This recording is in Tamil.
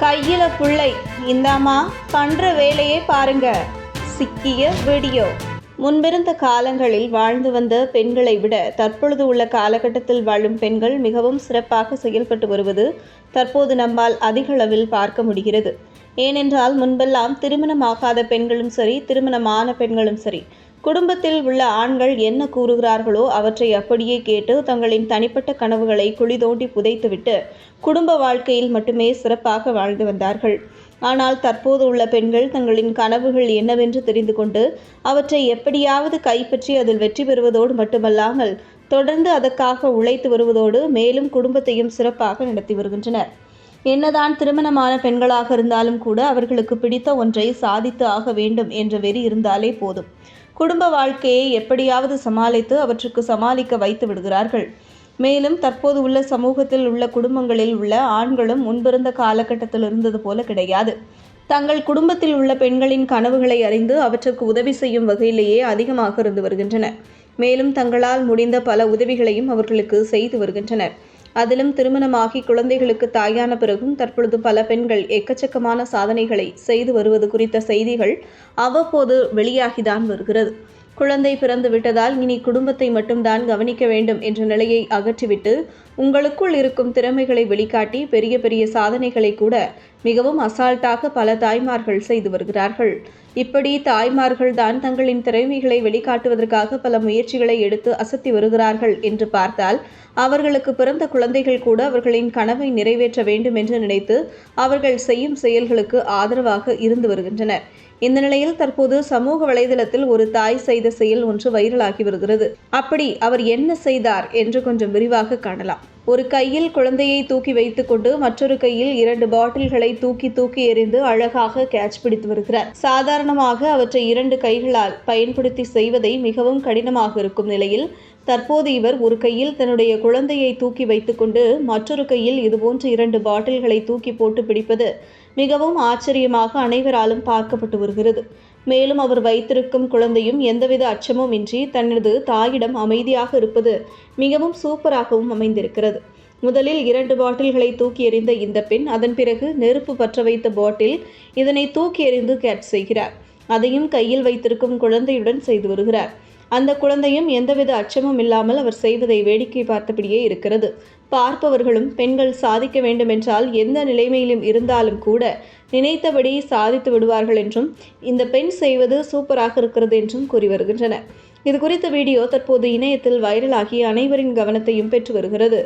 கையில புள்ளை. இந்தாம்மா பண்ற வேலையே பாருங்க. சிக்கிய வீடியோ. முன்பிருந்த காலங்களில் வாழ்ந்து வந்த பெண்களை விட தற்பொழுது உள்ள காலகட்டத்தில் வாழும் பெண்கள் மிகவும் சிறப்பாக செயல்பட்டு வருவது தற்போது நம்மால் அதிக அளவில் பார்க்க முடிகிறது. ஏனென்றால் முன்பெல்லாம் திருமணமாகாத பெண்களும் சரி திருமணமான பெண்களும் சரி குடும்பத்தில் உள்ள ஆண்கள் என்ன கூறுகிறார்களோ அவற்றை அப்படியே கேட்டு தங்களின் தனிப்பட்ட கனவுகளை குழி தோண்டி புதைத்துவிட்டு குடும்ப வாழ்க்கையில் மட்டுமே சிறப்பாக வாழ்ந்து வந்தார்கள். ஆனால் தற்போது உள்ள பெண்கள் தங்களின் கனவுகள் என்னவென்று தெரிந்து கொண்டு அவற்றை எப்படியாவது கைப்பற்றி அதில் வெற்றி பெறுவதோடு மட்டுமல்லாமல் தொடர்ந்து அதற்காக உழைத்து வருவதோடு மேலும் குடும்பத்தையும் சிறப்பாக நடத்தி வருகின்றனர். என்னதான் திருமணமான பெண்களாக இருந்தாலும் கூட அவர்களுக்கு பிடித்த ஒன்றை சாதித்து ஆக வேண்டும் என்ற வெறி இருந்தாலே போதும். குடும்ப வாழ்க்கையை எப்படியாவது சமாளித்து அவற்றுக்கு சமாளிக்க வைத்து விடுகிறார்கள். மேலும் தற்போது உள்ள சமூகத்தில் உள்ள குடும்பங்களில் உள்ள ஆண்களும் முன்பிருந்த காலகட்டத்தில் இருந்தது போல கிடையாது. தங்கள் குடும்பத்தில் உள்ள பெண்களின் கனவுகளை அறிந்து அவற்றுக்கு உதவி செய்யும் வகையிலேயே அதிகமாக இருந்து வருகின்றனர். மேலும் தங்களால் முடிந்த பல உதவிகளையும் அவர்களுக்கு செய்து வருகின்றனர். அதிலும் திருமணமாகி குழந்தைகளுக்கு தாயான பிறகும் தற்பொழுது பல பெண்கள் எக்கச்சக்கமான சாதனைகளை செய்து வருவது குறித்த செய்திகள் அவ்வப்போது வெளியாகிதான் வருகிறது. குழந்தை பிறந்து விட்டதால் இனி குடும்பத்தை மட்டும்தான் கவனிக்க வேண்டும் என்ற நிலையை அகற்றிவிட்டு உங்களுக்குள் இருக்கும் திறமைகளை வெளிக்காட்டி பெரிய பெரிய சாதனைகளை கூட மிகவும் அசால்ட்டாக பல தாய்மார்கள் செய்து வருகிறார்கள். இப்படி தாய்மார்கள் தான் தங்களின் திறமைகளை வெளிக்காட்டுவதற்காக பல முயற்சிகளை எடுத்து அசத்தி வருகிறார்கள் என்று பார்த்தால் அவர்களுக்கு பிறந்த குழந்தைகள் கூட அவர்களின் கனவை நிறைவேற்ற வேண்டும் என்று நினைத்து அவர்கள் செய்யும் செயல்களுக்கு ஆதரவாக இருந்து வருகின்றனர் இந்த நிலையில் தற்போது சமூக வலைதளத்தில் ஒரு தாய் செய்த செயல் ஒன்று வைரலாகி வருகிறது. அப்படி அவர் என்ன செய்தார் என்று கொஞ்சம் விரிவாக காணலாம். ஒரு கையில் குழந்தையை தூக்கி வைத்துக்கொண்டு மற்றொரு கையில் இரண்டு பாட்டில்களை தூக்கி தூக்கி எறிந்து அழகாக கேட்ச் பிடித்து வருகிறார். சாதாரணமாக அவற்றை இரண்டு கைகளால் பயன்படுத்தி செய்வதை மிகவும் கடினமாக இருக்கும் நிலையில் தற்போது இவர் ஒரு கையில் தன்னுடைய குழந்தையை தூக்கி வைத்துக்கொண்டு மற்றொரு கையில் இதுபோன்ற இரண்டு பாட்டில்களை தூக்கி போட்டு பிடிப்பது மிகவும் ஆச்சரியமாக அனைவராலும் பார்க்கப்பட்டு வருகிறது. மேலும் அவர் வைத்திருக்கும் குழந்தையும் எந்தவித அச்சமும் இன்றி தனது தாயிடம் அமைதியாக இருப்பது மிகவும் சூப்பராகவும் அமைந்திருக்கிறது. முதலில் இரண்டு பாட்டில்களை தூக்கி எறிந்த இந்த பெண் அதன் பிறகு நெருப்பு பற்ற வைத்த பாட்டில் இதனை தூக்கி எறிந்து கேட்ச் செய்கிறார். அதையும் கையில் வைத்திருக்கும் குழந்தையுடன் செய்து வருகிறார். அந்த குழந்தையும் எந்தவித அச்சமும் இல்லாமல் அவர் செய்வதை வேடிக்கை பார்த்தபடியே இருக்கிறது. பார்ப்பவர்களும் பெண்கள் சாதிக்க வேண்டுமென்றால் எந்த நிலைமையிலும் இருந்தாலும் கூட நினைத்தபடி சாதித்து விடுவார்கள் என்றும் இந்த பெண் செய்வது சூப்பராக இருக்கிறது என்றும் கூறி வருகின்றனர். இது குறித்த வீடியோ தற்போது இணையத்தில் வைரலாகி அனைவரின் கவனத்தையும் பெற்று வருகிறது.